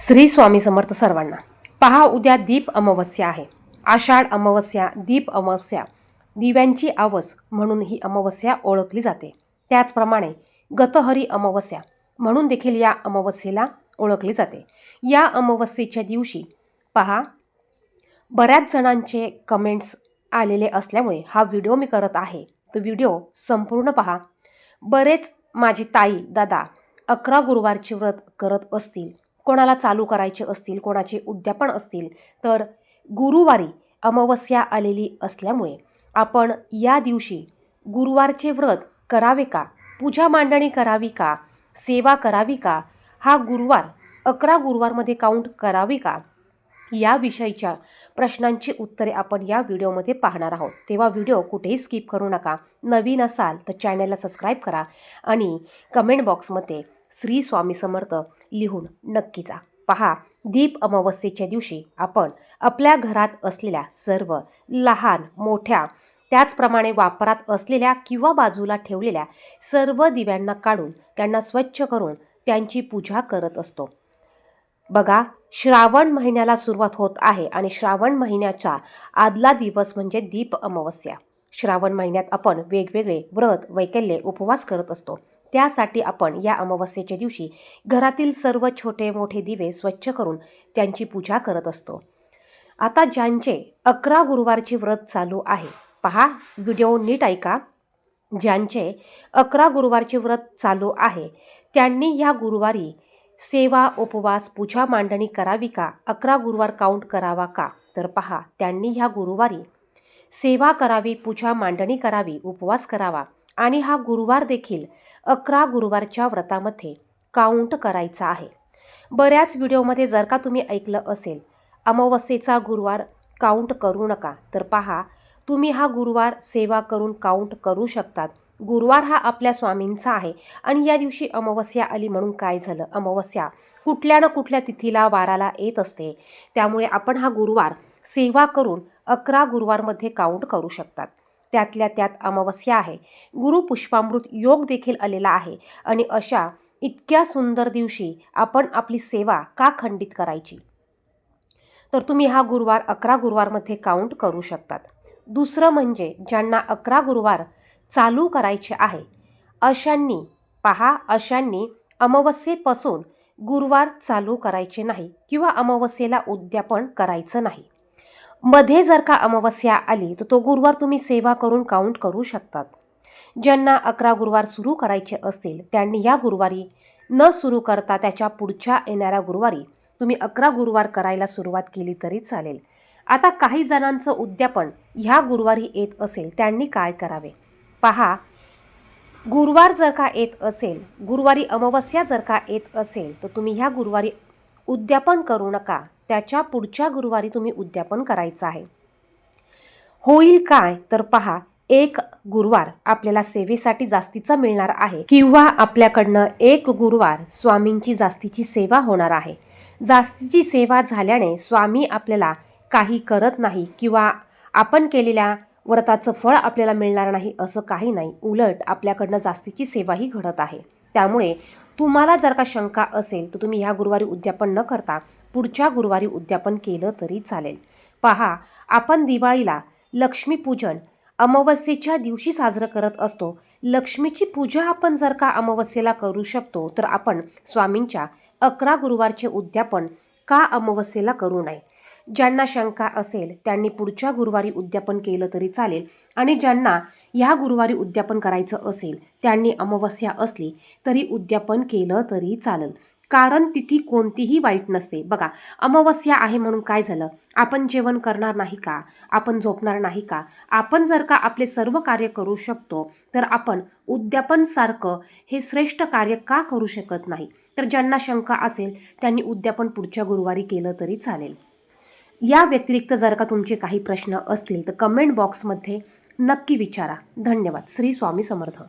श्री स्वामी समर्थ सर्वांना. पहा उद्या दीप अमावस्या आहे. आषाढ अमावस्या दीप अमावस्या. दिव्यांची आवस म्हणून ही अमावस्या ओळखली जाते. त्याचप्रमाणे गतहरी अमावस्या म्हणून देखील या अमावस्येला ओळखली जाते. या अमावस्येच्या दिवशी पहा बऱ्याच जणांचे कमेंट्स आलेले असल्यामुळे हा व्हिडिओ मी करत आहे. तो व्हिडिओ संपूर्ण पहा. बरेच माझी ताई दादा अकरा गुरुवारचे व्रत करत असतील. कोणाला चालू करायचे असतील कोणाचे उद्यापन असतील तर गुरुवारी अमावस्या आलेली असल्यामुळे आपण या दिवशी गुरुवारचे व्रत करावे का? पूजा मांडणी करावी का? सेवा करावी का? हा गुरुवार अकरा गुरुवारमध्ये काउंट करावी का? याविषयीच्या प्रश्नांची उत्तरे आपण या व्हिडिओमध्ये पाहणार आहोत. तेव्हा व्हिडिओ कुठेही स्किप करू नका. नवीन असाल तर चॅनलला सबस्क्राईब करा आणि कमेंट बॉक्समध्ये श्री स्वामी समर्थ लिहून नक्की जा पहा दीप अमावस्येच्या दिवशी आपण आपल्या घरात असलेल्या सर्व लहान मोठ्या त्याचप्रमाणे वापरात असलेल्या किंवा बाजूला ठेवलेल्या सर्व दिव्यांना काढून त्यांना स्वच्छ करून त्यांची पूजा करत असतो. बघा श्रावण महिन्याला सुरुवात होत आहे आणि श्रावण महिन्याचा आदला दिवस म्हणजे दीप अमावस्या. श्रावण महिन्यात आपण वेगवेगळे व्रत वैकल्ये उपवास करत असतो. त्यासाठी आपण या अमावस्येच्या दिवशी घरातील सर्व छोटे मोठे दिवे स्वच्छ करून त्यांची पूजा करत असतो. आता ज्यांचे अकरा गुरुवारचे व्रत चालू आहे पहा व्हिडिओ नीट ऐका. ज्यांचे अकरा गुरुवारचे व्रत चालू आहे त्यांनी ह्या गुरुवारी सेवा उपवास पूजा मांडणी करावी का? अकरा गुरुवार काउंट करावा का? तर पहा त्यांनी ह्या गुरुवारी सेवा करावी पूजा मांडणी करावी उपवास करावा. आणि हा गुरुवार देखील अकरा गुरुवारच्या व्रतामध्ये काउंट करायचा आहे. बऱ्याच व्हिडिओमध्ये जर का तुम्ही ऐकलं असेल अमावस्येचा गुरुवार काउंट करू नका तर पहा तुम्ही हा गुरुवार सेवा करून काउंट करू शकतात. गुरुवार हा आपल्या स्वामींचा आहे आणि या दिवशी अमावस्या आली म्हणून काय झालं? अमावस्या कुठल्या ना कुठल्या तिथीला वाराला येत असते. त्यामुळे आपण हा गुरुवार सेवा करून अकरा गुरुवारमध्ये काउंट करू शकतात. त्यातल्या त्यात अमावस्या आहे. गुरु पुष्पामृत योग देखील आलेला आहे आणि अशा इतक्या सुंदर दिवशी आपण आपली सेवा का खंडित करायची? तर तुम्ही हा गुरुवार अकरा गुरुवारमध्ये काउंट करू शकतात. दुसरं म्हणजे ज्यांना अकरा गुरुवार चालू करायचे आहे अशांनी पहा अशांनी अमावस्येपासून गुरुवार चालू करायचे नाही किंवा अमावस्येला उद्यापन करायचं नाही. मध्ये जर का अमावस्या आली तर तो गुरुवार तुम्ही सेवा करून काउंट करू शकतात. ज्यांना अकरा गुरुवार सुरू करायचे असतील त्यांनी या गुरुवारी न सुरू करता त्याच्या पुढच्या येणाऱ्या गुरुवारी तुम्ही अकरा गुरुवार करायला सुरुवात केली तरी चालेल. आता काही जणांचं उद्यापन ह्या गुरुवारी येत असेल त्यांनी काय करावे? पहा गुरुवार जर का येत असेल गुरुवारी अमावस्या जर का येत असेल तर तुम्ही ह्या गुरुवारी उद्यापन करू नका. त्याच्या पुढच्या गुरुवारी तुम्ही उद्यापन करायचं आहे. होईल काय? तर पहा एक गुरुवार आपल्याला सेवेसाठी जास्तीचा मिळणार आहे. किंवा आपल्याकडनं एक गुरुवार स्वामींची जास्तीची सेवा होणार आहे. जास्तीची सेवा झाल्याने स्वामी आपल्याला काही करत नाही किंवा आपण केलेल्या व्रताचं फळ आपल्याला मिळणार नाही असं काही नाही. उलट आपल्याकडनं जास्तीची सेवाही घडत आहे. त्यामुळे तुम्हाला जर का शंका असेल तर तुम्ही ह्या गुरुवारी उद्यापन न करता पुढच्या गुरुवारी उद्यापन केलं तरी चालेल. पहा आपण दिवाळीला लक्ष्मीपूजन अमावस्येच्या दिवशी साजरं करत असतो. लक्ष्मीची पूजा आपण जर का अमावस्येला करू शकतो तर आपण स्वामींच्या अकरा गुरुवारचे उद्यापन का अमावस्येला करू नये? ज्यांना शंका असेल त्यांनी पुढच्या गुरुवारी उद्यापन केलं तरी चालेल. आणि ज्यांना ह्या गुरुवारी उद्यापन करायचं असेल त्यांनी अमावस्या असली तरी उद्यापन केलं तरी चालेल. कारण तिथी कोणतीही वाईट नसते. बघा अमावस्या आहे म्हणून काय झालं? आपण जेवण करणार नाही का? आपण झोपणार नाही का? आपण जर का आपले सर्व कार्य करू शकतो तर आपण उद्यापनसारखं हे श्रेष्ठ कार्य का करू शकत नाही? तर ज्यांना शंका असेल त्यांनी उद्यापन पुढच्या गुरुवारी केलं तरी चालेल. या व्यतिरिक्त जर का तुमचे काही प्रश्न असतील तर कमेंट बॉक्समध्ये नक्की विचारा. धन्यवाद. श्री स्वामी समर्थ.